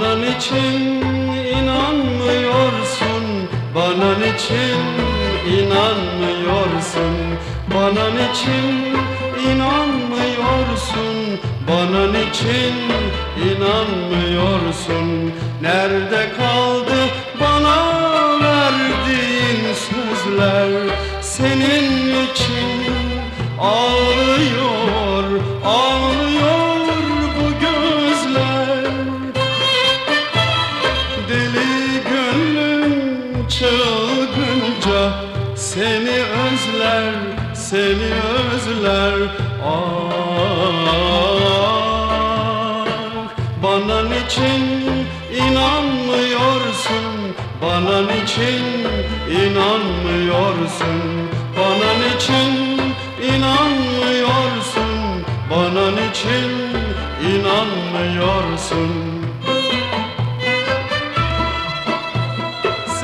niçin inanmıyorsun Bana niçin inanmıyorsun. Bana niçin inanmıyorsun Bana niçin inanmıyorsun. Nerede kaldı bana verdiğin sözler? Senin için ağlıyor, çılgınca Seni özler, seni özler. Ah Bana niçin inanmıyorsun? Bana niçin inanmıyorsun? Bana niçin inanmıyorsun? Bana niçin inanmıyorsun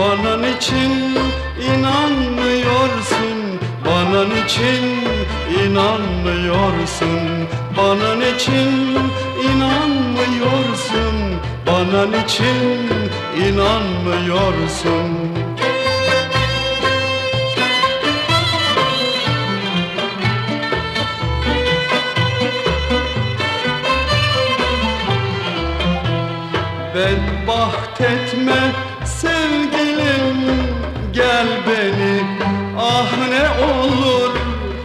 Bana niçin inanmıyorsun? Bana niçin inanmıyorsun? Bana niçin inanmıyorsun? Bana niçin inanmıyorsun? Bedbaht etme sevgilim gel beni. Ah ne olur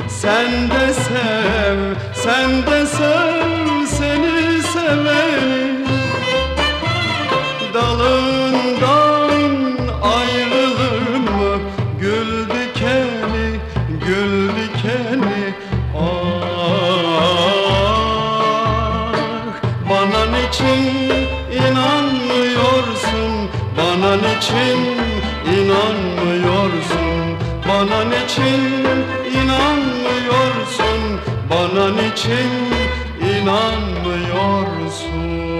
sen de sev Sen de sev seni seveni Dalından ayrılır mı gül dikeni Gül Bana niçin inanmıyorsun. Bana niçin inanmıyorsun? Bana niçin inanmıyorsun